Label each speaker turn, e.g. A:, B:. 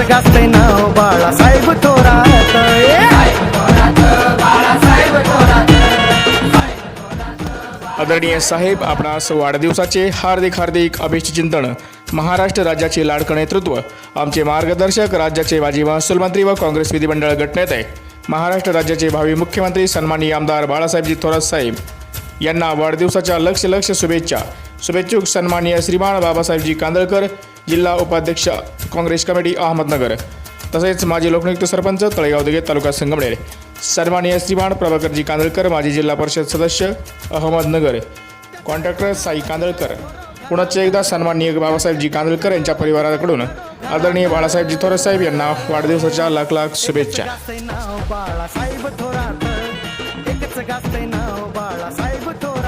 A: एकच नाव बाळासाहेब थोरात.
B: आदरणीय साहेब आपणास वाढदिवसाचे हार्दिक हार्दिक अभिष्टचिंतन महाराष्ट्र राज्याचे लाडकं नेतृत्व आमचे मार्गदर्शक राज्याचे माजी महसूल मंत्री व काँग्रेस विधिमंडळ गटनेते महाराष्ट्र राज्याचे भावी मुख्यमंत्री सन्माननीय आमदार बाळासाहेबजी थोरात साहेब. यांना वाढदिवसाच्या लक्ष लक्ष शुभेच्छा. शुभेच्छुक सन्माननीय श्रीमान बाबासाहेबजी कांदळकर जिल्हा उपाध्यक्ष काँग्रेस कमिटी अहमदनगर. तसेच माजी लोकनियुक्त सरपंच तळेगाव दिघे तालुका संगमनेर. सन्माननीय श्रीमान प्रभाकरजी कांदळकर माजी जिल्हा परिषद सदस्य अहमदनगर. कॉन्ट्रॅक्टर साई कांदळकर. पुण्याचे एकदा सन्माननीय बाबासाहेबजी कांदळकर यांच्या परिवाराकडून आदरणीय बाळासाहेबजी थोरात साहेब यांना वाढदिवसाच्या लाख लाख शुभेच्छा.
A: बाळासाहेब थोरात.